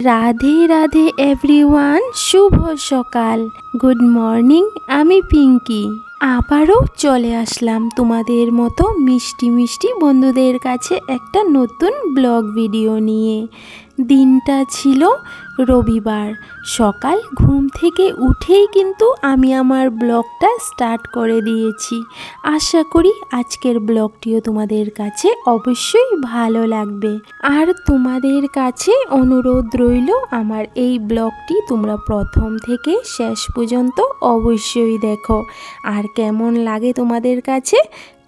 Radhe Radhe everyone শুভ সকাল। Good morning আমি পিঙ্কি। আবারও চলে আসলাম তোমাদের মতো মিষ্টি মিষ্টি বন্ধুদের কাছে একটা নতুন ব্লগ ভিডিও নিয়ে। দিনটা ছিল রবিবার। সকাল ঘুম থেকে উঠেই কিন্তু আমি আমার ব্লগটা স্টার্ট করে দিয়েছি। আশা করি আজকের ব্লগটিও তোমাদের কাছে অবশ্যই ভালো লাগবে। আর তোমাদের কাছে অনুরোধ রইল, আমার এই ব্লগটি তোমরা প্রথম থেকে শেষ পর্যন্ত অবশ্যই দেখো। আর কেমন লাগে তোমাদের কাছে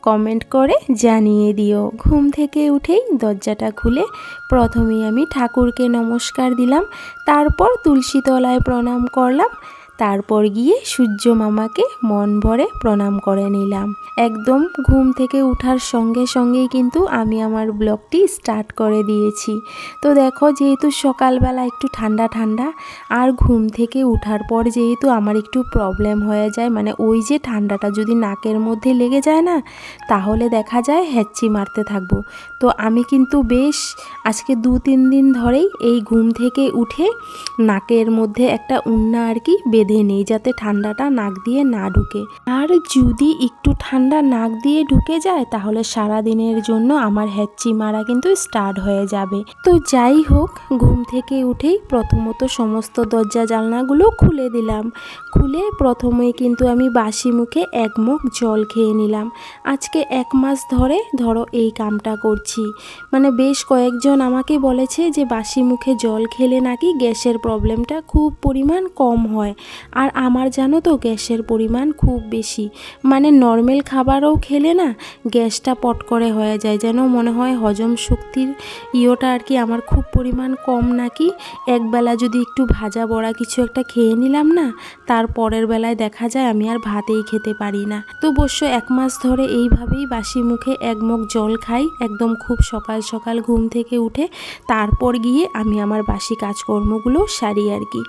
কমেন্ট করে জানিয়ে দিও। ঘুম থেকে উঠেই দরজাটা খুলে প্রথমেই আমি ঠাকুরকে নমস্কার দিলাম, তারপর তুলসী তলায় প্রণাম করলাম তারপর গিয়ে সূর্য মামাকে মন ভরে প্রণাম করে নিলাম। একদম ঘুম থেকে উঠার সঙ্গে সঙ্গেই কিন্তু আমি আমার ব্লগটি স্টার্ট করে দিয়েছি। তো দেখো, যেহেতু সকালবেলা একটু ঠান্ডা ঠান্ডা, আর ঘুম থেকে উঠার পর যেহেতু আমার একটু প্রবলেম হয়ে যায় মানে ওই যে ঠান্ডাটা যদি নাকের মধ্যে লেগে যায় না, তাহলে দেখা যায় হ্যাচ্চি মারতে থাকব। তো আমি কিন্তু বেশ আজকে দু তিন দিন ধরেই এই ঘুম থেকে উঠে নাকের মধ্যে একটা উন্না আর কি বেঁধে নেই যাতে ঠান্ডাটা নাক দিয়ে না ঢুকে। আর যদি একটু ঠান্ডা নাক দিয়ে ঢুকে যায়, তাহলে সারা দিনের জন্য আমার হ্যাচ্চি মারা কিন্তু স্টার্ট হয়ে যাবে। তো যাই হোক, ঘুম থেকে উঠেই প্রথমত সমস্ত দরজা জানলাগুলো খুলে দিলাম। খুলে প্রথমেই কিন্তু আমি বাসি মুখে এক মুখ জল খেয়ে নিলাম। আজকে এক মাস ধরে ধরো এই কামটা করছি। মানে বেশ কয়েকজন আমাকে বলেছে যে বাসি মুখে জল খেলে নাকি গ্যাসের প্রবলেমটা খুব পরিমাণ কম হয়। আর আমার জানো তো গ্যাসের পরিমাণ খুব বেশি। মানে নর্মাল খাবারও খেলে না গ্যাসটা পট করে হয়ে যায়। যেন মনে হয় হজম শক্তির ইয়োটা আর কি আমার খুব পরিমাণ কম নাকি। একবেলা যদি একটু ভাজা বড়া কিছু একটা খেয়ে নিলাম না, তার পরের বেলায় দেখা যায় আমি আর ভাতেই খেতে পারি না। তো অবশ্য এক মাস ধরে এইভাবেই বাসি মুখে এক মগ জল খাই, একদম খুব সকাল সকাল ঘুম থেকে উঠে তারপর গিয়ে আমি আমার বাসি কাজকর্মগুলো সারি আর কি।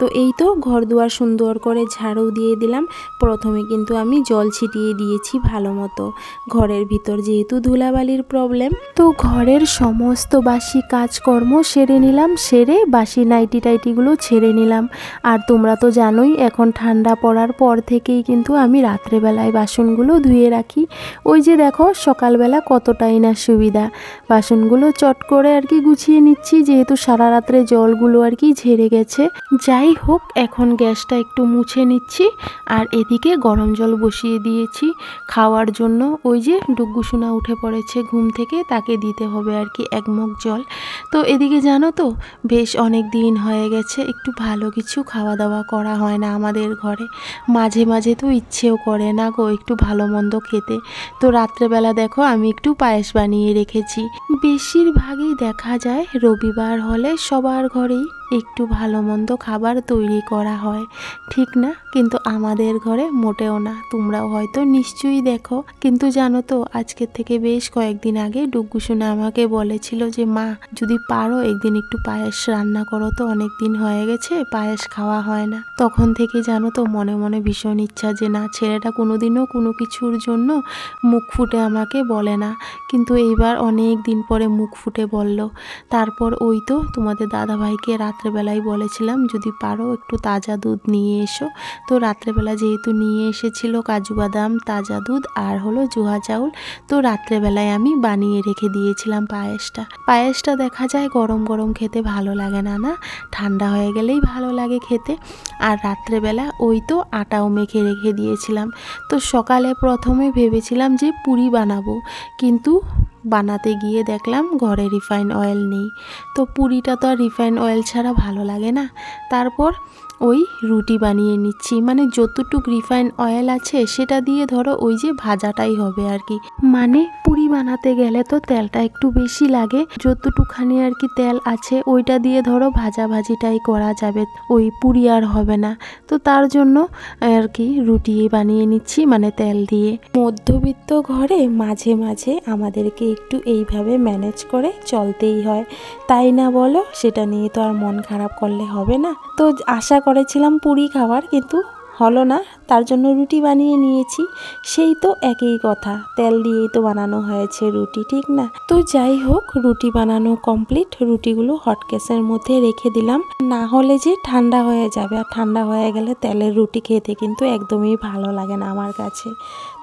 তো এই তো ঘর দুয়ার সুন্দর করে ঝাড়ু দিয়ে দিলাম। প্রথমে কিন্তু আমি জল ছিটিয়ে দিয়েছি ভালো মতো। ঘরের ভিতর যেহেতু ধুলাবালির প্রবলেম তো ঘরের সমস্ত বাসি কাজকর্ম সেরে নিলাম, সেরে বাসি নাইটি টাইটিগুলো ছেড়ে নিলাম। আর তোমরা তো জানোই, এখন ঠান্ডা পড়ার পর থেকেই কিন্তু আমি রাত্রেবেলায় বাসনগুলো ধুয়ে রাখি। ওই যে দেখো, সকালবেলা কতটাই না সুবিধা। বাসনগুলো চট করে আর কি গুছিয়ে নিচ্ছি, যেহেতু সারা রাত্রে জলগুলো আর কি ঝেড়ে গেছে। যাই হোক, এখন গ্যাসটা একটু মুছে নিচ্ছি আর এদিকে গরম জল বসিয়ে দিয়েছি। খাওয়ার জন্য ওই যে ডুগ্গুসোনা উঠে পড়েছে ঘুম থেকে, তাকে দিতে হবে আর কি এক জল। তো এদিকে জানো তো, বেশ অনেক দিন হয়ে গেছে, একটু ভালো কিছু খাওয়া দাওয়া করা হয় না আমাদের ঘরে। মাঝে মাঝে তো ইচ্ছেও করে না গো একটু ভালো মন্দ খেতে। তো রাত্রেবেলা দেখো আমি একটু পায়েস বানিয়ে রেখেছি। বেশিরভাগই দেখা যায় রবিবার হলে সবার ঘরেই একটু ভালো মন্দ খাবার তৈরি করা হয়। ঠিক না? কিন্তু আমাদের ঘরে মোটেও না। তোমরাও হয়তো নিশ্চয়ই দেখো। কিন্তু জানো তো, আজকের থেকে বেশ কয়েকদিন আগে ডুগ্গু সোনা আমাকে বলেছিল যে, মা, যদি পারো একদিন একটু পায়েস রান্না করো তো অনেক দিন হয়ে গেছে, পায়েস খাওয়া হয় না। তখন থেকে জানো তো, মনে মনে ভীষণ ইচ্ছা যে, না, ছেলেটা কোনোদিনও কোনো কিছুর জন্য মুখ ফুটে আমাকে বলে না। কিন্তু এইবার অনেক দিন পরে মুখ ফুটে বলল, তারপর ওই তো তোমাদের দাদাভাইকে রাত্রেবেলায় বলেছিলাম, যদি পারো একটু তাজা দুধ নিয়ে এসো। তো রাত্রেবেলা যেহেতু নিয়ে এসেছিল কাজু বাদাম, তাজা দুধ আর হলো জুহা চাউল, তো রাত্রেবেলায় আমি বানিয়ে রেখে দিয়েছিলাম পায়েসটা। পায়েসটা দেখা যায় গরম গরম খেতে ভালো লাগে না না? ঠান্ডা হয়ে গেলেই ভালো লাগে খেতে। আর রাত্রেবেলা ওই তো আটাও মেখে রেখে দিয়েছিলাম। তো সকালে প্রথমে ভেবেছিলাম যে পুরি বানাবো, কিন্তু বানাতে গিয়ে দেখলাম ঘরে রিফাইন অয়েল নেই। তো পুরিটা তো আর রিফাইন অয়েল ছাড়া ভালো লাগে না। তারপর ওই রুটি বানিয়ে নিচ্ছি। মানে যতটুক রিফাইন অয়েল আছে সেটা দিয়ে ধরো ওই যে ভাজাটাই হবে আর কি। মানে পুরি বানাতে গেলে তো তেলটা একটু বেশি লাগে। যতটুখানি আর কি তেল আছে ওইটা দিয়ে ধরো ভাজা ভাজিটাই করা যাবে। ওই পুরি আর হবে না। তো তার জন্য আর কি রুটি বানিয়ে নিচ্ছি মানে তেল দিয়ে। মধ্যবিত্ত ঘরে মাঝে মাঝে আমাদেরকে একটু এইভাবে ম্যানেজ করে চলতেই হয়। তাই না বলো? সেটা নিয়ে তো আর মন খারাপ করলে হবে না। তো আশা করেছিলাম পুরি খাওয়ার কিন্তু হলো না। তার জন্য রুটি বানিয়ে নিয়েছি। সেই তো একই কথা। তেল দিয়েই তো বানানো হয়েছে রুটি, ঠিক না? তো যাই হোক, রুটি বানানো কমপ্লিট রুটিগুলো হটকেসের মধ্যে রেখে দিলাম। না হলে যে ঠান্ডা হয়ে যাবে। আর ঠান্ডা হয়ে গেলে তেলের রুটি খেতে কিন্তু একদমই ভালো লাগে না আমার কাছে।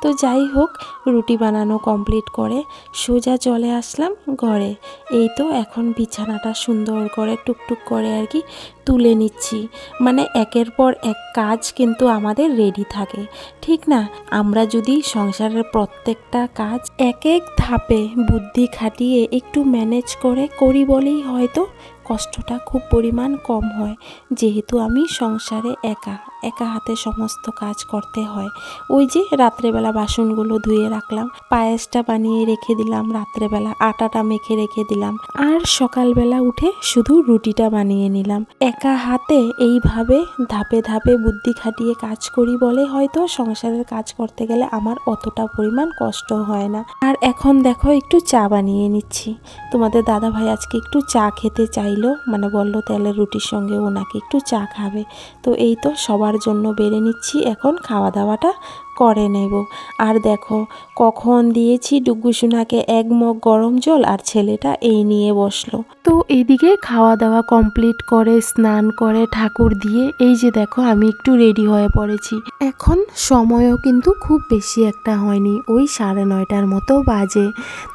তো যাই হোক, রুটি বানানো কমপ্লিট করে সোজা চলে আসলাম ঘরে। এই তো এখন বিছানাটা সুন্দর করে টুকটুক করে আর কি তুলে নিচ্ছি। মানে একের পর এক কাজ কিন্তু আমাদের রেডি থাকে। ঠিক না? আমরা যদি সংসারের প্রত্যেকটা কাজ এক এক ধাপে বুদ্ধি খাটিয়ে একটু ম্যানেজ করে করি বলেই হয়তো কষ্টটা খুব পরিমাণ কম হয়। যেহেতু আমি সংসারে একা। একা হাতে সমস্ত কাজ করতে হয়। ওই যে রাত্রেবেলা বাসনগুলো ধুয়ে রাখলাম, পায়েসটা বানিয়ে রেখে দিলাম রাত্রেবেলা, আটাটা মেখে রেখে দিলাম। আর সকালবেলা উঠে শুধু রুটিটা বানিয়ে নিলাম। একা হাতে এইভাবে ধাপে ধাপে বুদ্ধি খাটিয়ে কাজ করি বলে হয়তো সংসারের কাজ করতে গেলে আমার অতটা পরিমাণ কষ্ট হয় না। আর এখন দেখো একটু চা বানিয়ে নিচ্ছি। তোমাদের দাদা ভাই আজকে একটু চা খেতে চাইলো মানে বলল তেলের রুটির সঙ্গে ও নাকি একটু চা খাবে। তো এই তো সবার জন্য বেড়ে নিচ্ছি। এখন খাওয়া দাওয়াটা করে নেব। আর দেখো, কখন দিয়েছি ডুগু সোনাকে এক মগ গরম জল আর ছেলেটা এই নিয়ে বসল। তো এদিকে খাওয়া দাওয়া কমপ্লিট করে, স্নান করে, ঠাকুর দিয়ে, এই যে দেখো আমি একটু রেডি হয়ে পড়েছি। এখন সময়ও কিন্তু খুব বেশি একটা হয়নি, ওই সাড়ে নয়টার মতো বাজে।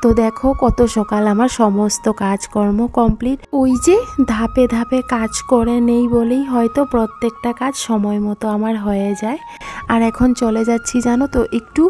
তো দেখো কত সকাল আমার সমস্ত কাজকর্ম কমপ্লিট ওই যে ধাপে ধাপে কাজ করে নেই বলেই হয়তো প্রত্যেকটা কাজ সময় মতো আমার হয়ে যায়। আর এখন চলে যাচ্ছি জানো তো? একটু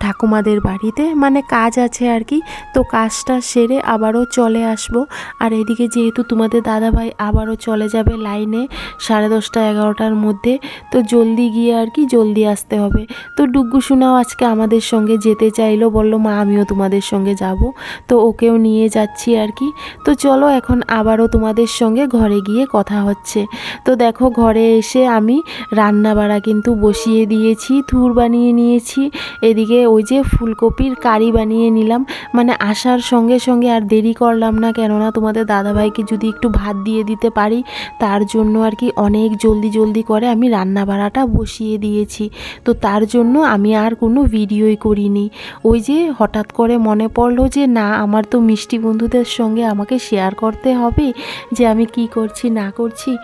ঠাকুমাদের বাড়িতে। মানে কাজ আছে আর কি। তো কাজটা সেরে আবারও চলে আসব। আর এদিকে যেহেতু তোমাদের দাদাভাই আবারও চলে যাবে লাইনে সাড়ে দশটা, এগারোটার মধ্যে, তো জলদি গিয়ে আর কি জলদি আসতে হবে। তো ডুগ্গু আজকে আমাদের সঙ্গে যেতে চাইলো, বলল, মা, আমিও তোমাদের সঙ্গে যাব। তো ওকেও নিয়ে যাচ্ছি আর কি। তো চলো এখন আবারও তোমাদের সঙ্গে ঘরে গিয়ে কথা হচ্ছে। তো দেখো, ঘরে এসে আমি রান্না বাড়া কিন্তু বসিয়ে দিয়েছি। থুর বানিয়ে নিয়েছি। এদিকে ওই যে ফুলকপির কারি বানিয়ে নিলাম। মানে আসার সঙ্গে সঙ্গে আর দেরি করলাম না, কেননা তোমাদের দাদাভাইকে যদি একটু ভাত দিয়ে দিতে পারি, তার জন্য আর কি অনেক জলদি জলদি করে আমি রান্না বাড়াটা বসিয়ে দিয়েছি। তো তার জন্য আমি আর কোনো ভিডিওই করিনি। ওই যে হঠাৎ করে মনে পড়ল যে, না, আমার তো মিষ্টি বন্ধুদের সঙ্গে আমাকে শেয়ার করতে হবে, যে আমি কি করছি, না করছি।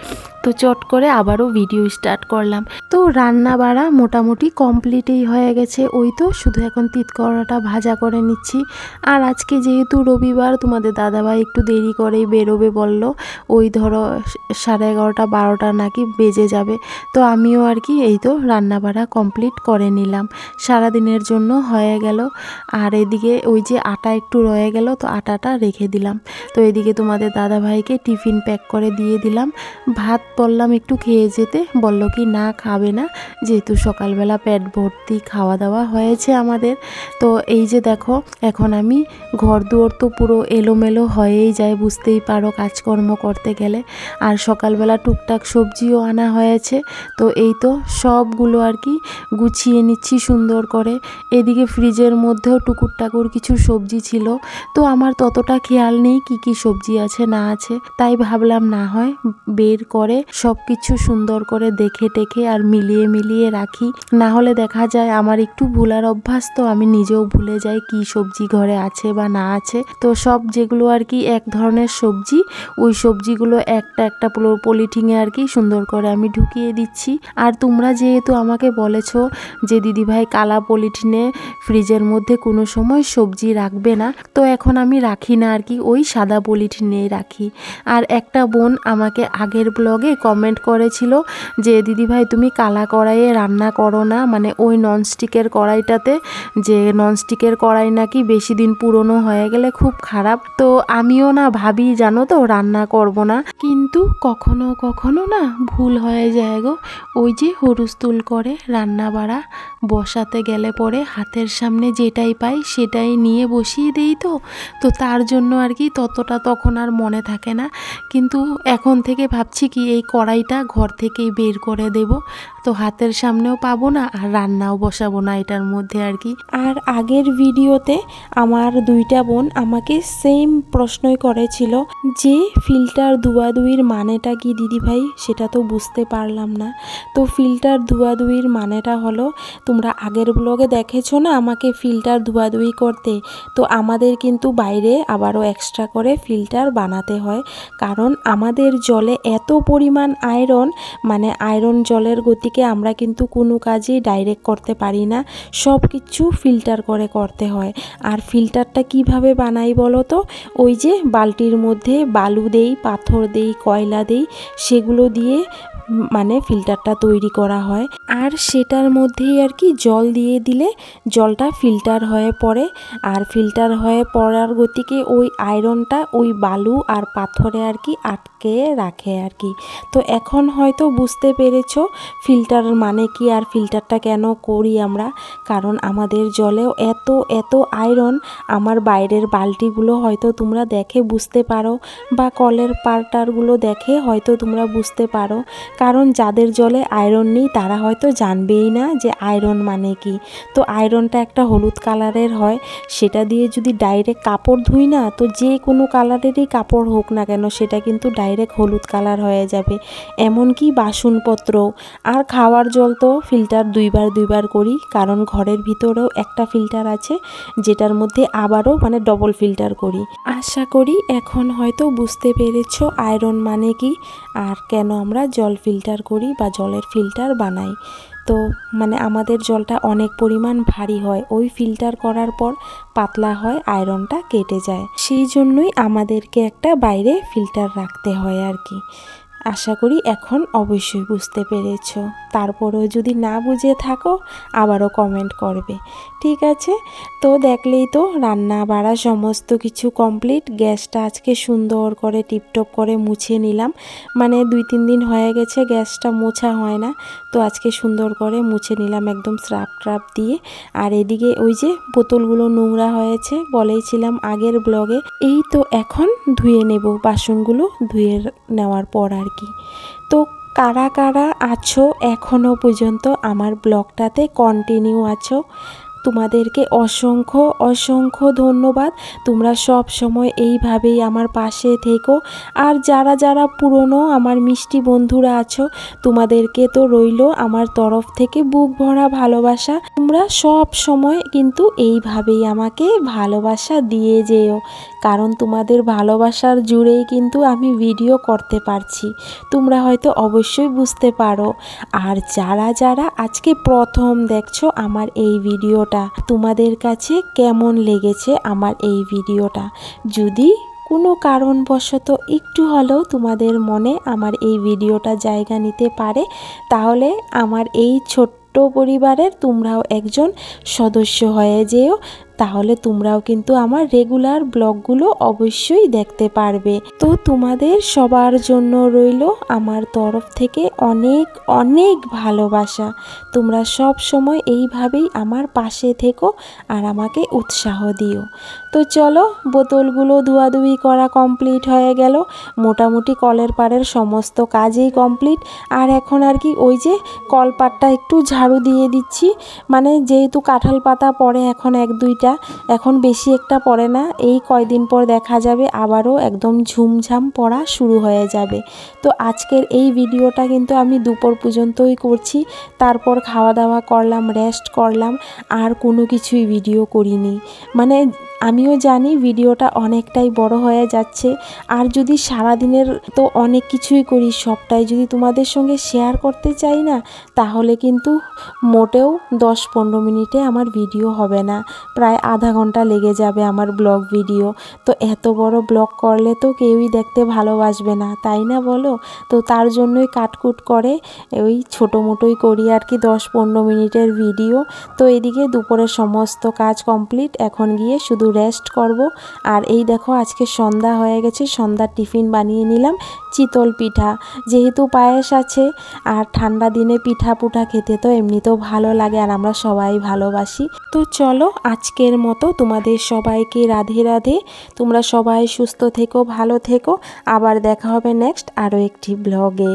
তো চট করে আবারও ভিডিও স্টার্ট করলাম। তো রান্না বাড়া মোটামুটি কমপ্লিটই হয়ে গেছে। ওই তো, শুধু এখন তিতকড়াটা ভাজা করে নিচ্ছি। আর আজকে যেহেতু রবিবার, তোমাদের দাদাভাই একটু দেরি করেই বেরোবে বলল। ওই ধরো, সাড়ে এগারোটা, বারোটা নাকি বেজে যাবে। তো আমিও আর কি এই তো রান্না বাড়া কমপ্লিট করে নিলাম। সারাদিনের জন্য হয়ে গেল। আর এদিকে ওই যে আটা একটু রয়ে গেল, তো আটাটা রেখে দিলাম। তো এদিকে তোমাদের দাদাভাইকে টিফিন প্যাক করে দিয়ে দিলাম। ভাত বললাম একটু খেয়ে যেতে, বলল কি না, খাবে না। যেহেতু সকালবেলা পেট ভর্তি খাওয়া দাওয়া হয়েছে আমাদের। তো এই যে দেখো, এখন আমি ঘর দুয়ার তো পুরো এলোমেলো হয়েই যায়, বুঝতেই পারো কাজকর্ম করতে গেলে। আর সকালবেলা টুকটাক সবজিও আনা হয়েছে। তো এই তো সবগুলো আর কি গুছিয়ে নিচ্ছি সুন্দর করে। এদিকে ফ্রিজের মধ্যেও টুকুর টাকুর কিছু সবজি ছিল। তো আমার ততটা খেয়াল নেই কি কি সবজি আছে, না আছে। তাই ভাবলাম, না হয় বের করে সব কিছু সুন্দর করে দেখে টেখে আর মিলিয়ে মিলিয়ে রাখি। না হলে দেখা যায় আমার একটু ভুলার অভ্যাস তো আমি নিজেও ভুলে যাই কি সবজি ঘরে আছে বা না আছে। তো সব যেগুলো আর কি এক ধরনের সবজি, ওই সবজিগুলো একটা একটা পলিথিনে আর কি সুন্দর করে আমি ঢুকিয়ে দিচ্ছি। আর তোমরা যেহেতু আমাকে বলেছ যে দিদিভাই কালা পলিথিনে ফ্রিজের মধ্যে কোনো সময় সবজি রাখবে না, তো এখন আমি রাখি না আর কি, ওই সাদা পলিথিনেই রাখি। আর একটা বোন আমাকে আগের ব্লগে কমেন্ট করেছিল যে, দিদিভাই তুমি কালা কড়াইয়ে রান্না করো না মানে ওই ননস্টিকের কড়াইটাতে যে ননস্টিকের কড়াই নাকি বেশি দিন পুরনো হয়ে গেলে খুব খারাপ। তো আমিও না ভাবি, জানো তো, রান্না করব না। কিন্তু কখনো কখনো না ভুল হয়ে যায় গো। ওই যে হরুস্তুল করে রান্না বাড়া বসাতে গেলে পরে হাতের সামনে যেটাই পাই সেটাই নিয়ে বসিয়ে দেই তো। তো তার জন্য আর কি ততটা তখন আর মনে থাকে না। কিন্তু এখন থেকে ভাবছি কি এই কড়াইটা ঘর থেকেই বের করে দেব। তো হাতের সামনেও পাবো না আর রান্নাও বসাবো না এটার মধ্যে আর কি। আর আগের ভিডিওতে আমার দুইটা বোন আমাকে সেম প্রশ্নই করেছিল যে ফিল্টার ধুয়াধুয়ির মানেটা কি দিদিভাই? সেটা তো বুঝতে পারলাম না। তো ফিল্টার ধুয়াধুয়ির মানেটা হলো তোমরা আগের ব্লগে দেখেছ না আমাকে ফিল্টার ধুয়াধুয়ি করতে? তো আমাদের কিন্তু বাইরে আবারও এক্সট্রা করে ফিল্টার বানাতে হয়। কারণ আমাদের জলে এত পরিমাণ আয়রন মানে আয়রন জলের গতিকে আমরা কিন্তু কোনো কাজই ডাইরেক্ট করতে পারি না। সব কিছু ফিল্টার করে করতে হয়। আর ফিল্টারটা কীভাবে বানাই বলো তো? ওই যে বালতির মধ্যে বালু দেই, পাথর দেই, কয়লা দেই, সেগুলো দিয়ে মানে ফিল্টারটা তৈরি করা হয়। আর সেটার মধ্যেই আর কি জল দিয়ে দিলে জলটা ফিল্টার হয়ে পড়ে। আর ফিল্টার হয়ে পড়ার গতিকে ওই আয়রনটা ওই বালু আর পাথরে আর কি আটকে রাখে আর কি। তো এখন হয়তো বুঝতে পেরেছ ফিল্টার মানে কি আর ফিল্টারটা কেন করি আমরা। কারণ আমাদের জলেও এত এত আয়রন আমার বাইরের বালতিগুলো হয়তো তোমরা দেখে বুঝতে পারো। বা কলের পার্টারগুলো দেখে হয়তো তোমরা বুঝতে পারো। কারণ যাদের জলে আয়রন নেই, তারা হয়তো জানবেই না যে আয়রন মানে কি। তো আয়রনটা একটা হলুদ কালারের হয়, সেটা দিয়ে যদি ডাইরেক্ট কাপড় ধুই না, তো যে কোনো কালারেরই কাপড় হোক না কেন, সেটা কিন্তু ডাইরেক্ট হলুদ কালার হয়ে যাবে। এমনকি বাসনপত্র। আর খাওয়ার জল তো ফিল্টার দুইবার দুইবার করি, কারণ ঘরের ভিতরেও একটা ফিল্টার আছে, যেটার মধ্যে আবারও মানে ডবল ফিল্টার করি। আশা করি এখন হয়তো বুঝতে পেরেছ আয়রন মানে কি, আর কেন আমরা জল ফিল্টার করি বা জলের ফিল্টার বানাই। তো মানে আমাদের জলটা অনেক পরিমাণ ভারী হয়। ওই ফিল্টার করার পর পাতলা হয়, আয়রনটা কেটে যায়। সেই জন্যই আমাদেরকে একটা বাইরে ফিল্টার রাখতে হয় আর কি। আশা করি এখন অবশ্যই বুঝতে পেরেছ। তারপরেও যদি না বুঝে থাকো, আবারও কমেন্ট করবে। ঠিক আছে? তো দেখলেই তো রান্না বাড়া সমস্ত কিছু কমপ্লিট গ্যাসটা আজকে সুন্দর করে টিপটপ করে মুছে নিলাম। মানে দুই তিন দিন হয়ে গেছে গ্যাসটা মোছা হয় না। তো আজকে সুন্দর করে মুছে নিলাম একদম স্রাপ ট্রাপ দিয়ে। আর এদিকে ওই যে বোতলগুলো নোংরা হয়েছে বলেইছিলাম আগের ব্লগে এই তো এখন ধুয়ে নেব বাসনগুলো। ধুয়ে নেওয়ার পর আর কি? তো কারা কারা আছো এখনও পর্যন্ত আমার ব্লগটাতে? কন্টিনিউ আছো? তোমাদেরকে অসংখ্য অসংখ্য ধন্যবাদ। তোমরা সব সময় এইভাবেই আমার পাশে থেকো। আর যারা যারা পুরনো আমার মিষ্টি বন্ধুরা আছো, তোমাদেরকে তো রইল আমার তরফ থেকে বুক ভরা ভালোবাসা। তোমরা সব সময় কিন্তু এইভাবেই আমাকে ভালোবাসা দিয়ে যেও। কারণ তোমাদের ভালোবাসার জুড়েই কিন্তু আমি ভিডিও করতে পারছি। তোমরা হয়তো অবশ্যই বুঝতে পারো। আর যারা যারা আজকে প্রথম দেখছ আমার এই ভিডিওটা তোমাদের কাছে কেমন লেগেছে আমার এই ভিডিওটা? যদি কোনো কারণবশত একটু হলেও তোমাদের মনে আমার এই ভিডিওটা জায়গা নিতে পারে, তাহলে আমার এই ছোট্ট পরিবারের তোমরাও একজন সদস্য হয়ে যেও। তাহলে তোমরাও কিন্তু আমার রেগুলার ব্লগগুলো অবশ্যই দেখতে পারবে। তো তোমাদের সবার জন্য রইল আমার তরফ থেকে অনেক অনেক ভালোবাসা। তোমরা সব সময় এইভাবেই আমার পাশে থেকো আর আমাকে উৎসাহ দিও। তো চলো, বোতলগুলো ধোয়াধুয়ি করা কমপ্লিট হয়ে গেল। মোটামুটি কলের পাড়ের সমস্ত কাজেই কমপ্লিট আর এখন আর কি ওই যে কলপাটটা একটু ঝাড়ু দিয়ে দিচ্ছি। মানে যেহেতু কাঁঠাল পাতা পড়ে, এখন এক দুইটা এখন বেশি একটা পড়ে না। এই কয়দিন পর দেখা যাবে, আবারও একদম ঝুমঝাম পড়া শুরু হয়ে যাবে। তো আজকের এই ভিডিওটা কিন্তু আমি দুপুর পর্যন্তই করছি। তারপর খাওয়া দাওয়া করলাম রেস্ট করলাম, আর কোনো কিছুই ভিডিও করিনি। মানে আমিও জানি ভিডিওটা অনেকটাই বড় হয়ে যাচ্ছে। আর যদি সারাদিনের তো অনেক কিছুই করি, সবটাই যদি তোমাদের সঙ্গে শেয়ার করতে চাই না, তাহলে কিন্তু মোটেও দশ পনেরো মিনিটে আমার ভিডিও হবে না। প্রায় আধা ঘণ্টা লেগে যাবে আমার ব্লগ ভিডিও। তো এত বড় ব্লগ করলে তো কেউই দেখতে ভালোবাসবে না, তাই না বলো? তো তার জন্যই কাটকুট করে ওই ছোটো মোটোই করি আর কি দশ পনেরো মিনিটের ভিডিও। তো এদিকে দুপুরের সমস্ত কাজ কমপ্লিট এখন গিয়ে শুধু রেস্ট করব। আর এই দেখো, আজকে সন্ধ্যা হয়ে গেছে, সন্ধ্যার টিফিন বানিয়ে নিলাম, চিতল পিঠা। যেহেতু পায়েস আছে, আর ঠান্ডা দিনে পিঠা পুঠা খেতে তো এমনিতেও ভালো লাগে, আর আমরা সবাই ভালোবাসি। তো চলো, আজকের মতো তোমাদের সবাইকে রাধে রাধে। তোমরা সবাই সুস্থ থেকো, ভালো থেকো। আবার দেখা হবে নেক্সট আরও একটি ব্লগে